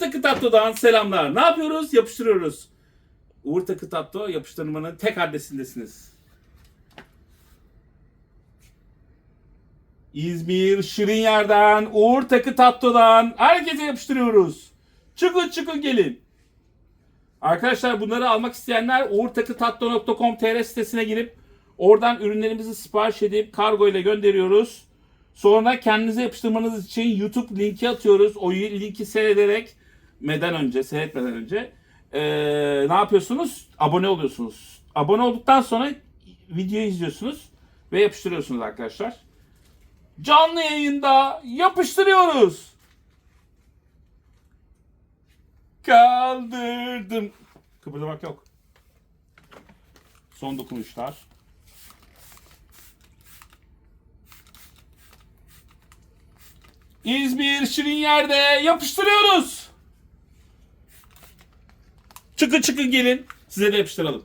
Takı Tatlı'dan selamlar. Ne yapıyoruz? Yapıştırıyoruz. Uğur Takı Tatlı yapıştırmanın tek adresindesiniz. İzmir Şirinyer'den, Uğur Takı Tatlı'dan herkese yapıştırıyoruz. Çıkın çıkın gelin. Arkadaşlar bunları almak isteyenler uğurtakıtatlı.com.tr sitesine girip oradan ürünlerimizi sipariş edip kargo ile gönderiyoruz. Sonra kendinize yapıştırmanız için YouTube linki atıyoruz. O linki seyrederek meden önce, seyretmeden önce eee, ne yapıyorsunuz? Abone oluyorsunuz. Abone olduktan sonra videoyu izliyorsunuz ve yapıştırıyorsunuz arkadaşlar. Canlı yayında yapıştırıyoruz. Kaldırdım. Kıpırdamak yok. Son dokunuşlar. İzmir Şirinyer'de yapıştırıyoruz. Çıkın çıkın gelin. Size de yapıştıralım.